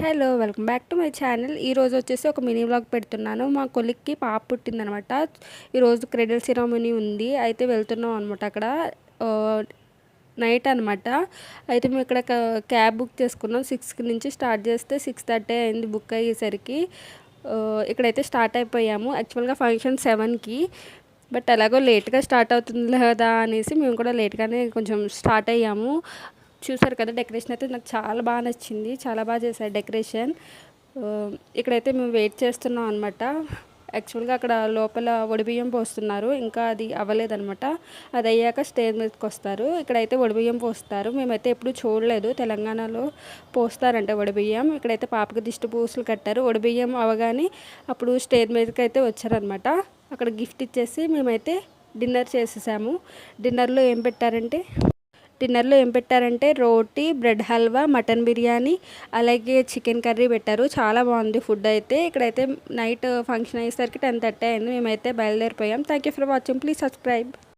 Hello welcome back to my channel ఈరోజు వచ్చేసి ఒక మినీ వ్లాగ్ పెడుతున్నాను. మా కొలిక్కి పాప పుట్టిందనమాట. ఈరోజు క్రెడల్ సిరామనీ ఉంది. అయితే వెళ్తున్నాం అనమాట అక్కడ. నైట్ అనమాట అయితే మేము ఇక్కడ క్యాబ్ బుక్ చేసుకున్నాం. సిక్స్కి నుంచి స్టార్ట్ చేస్తే సిక్స్ థర్టీ అయింది బుక్ అయ్యేసరికి. ఇక్కడైతే స్టార్ట్ అయిపోయాము. యాక్చువల్గా ఫంక్షన్ సెవెన్కి బట్ ఎలాగో లేట్గా స్టార్ట్ అవుతుంది కదా అనేసి మేము కూడా లేట్గానే కొంచెం స్టార్ట్ అయ్యాము. చూసారు కదా డెకరేషన్ అయితే నాకు చాలా బాగా నచ్చింది. చాలా బాగా చేశారు డెకరేషన్. ఇక్కడైతే మేము వెయిట్ చేస్తున్నాం అనమాట యాక్చువల్గా అక్కడ లోపల ఒడిబియ్యం పోస్తున్నారు. ఇంకా అది అవ్వలేదనమాట అది అయ్యాక స్టేజ్ మీదకి వస్తారు. ఇక్కడైతే ఒడిబియ్యం పోస్తారు. మేమైతే ఎప్పుడు చూడలేదు. తెలంగాణలో పోస్తారంట ఒడిబియ్యం ఇక్కడైతే పాపకి దిష్టి పూసలు కట్టారు. ఒడిబియ్యం అవగానే అప్పుడు స్టేజ్ మీదకి అయితే వచ్చారనమాట అక్కడ గిఫ్ట్ ఇచ్చేసి మేమైతే డిన్నర్ చేసేసాము. డిన్నర్లో ఏం పెట్టారంటే డిన్నర్లో ఏం పెట్టారంటే రోటీ బ్రెడ్ హల్వా మటన్ బిర్యానీ అలాగే చికెన్ కర్రీ పెట్టారు. చాలా బాగుంది ఫుడ్ అయితే. ఇక్కడైతే నైట్ ఫంక్షన్ అయ్యేసరికి టెన్ థర్టీ అయింది. మేమైతే బయలుదేరిపోయాం. Thank you for watching. Please subscribe.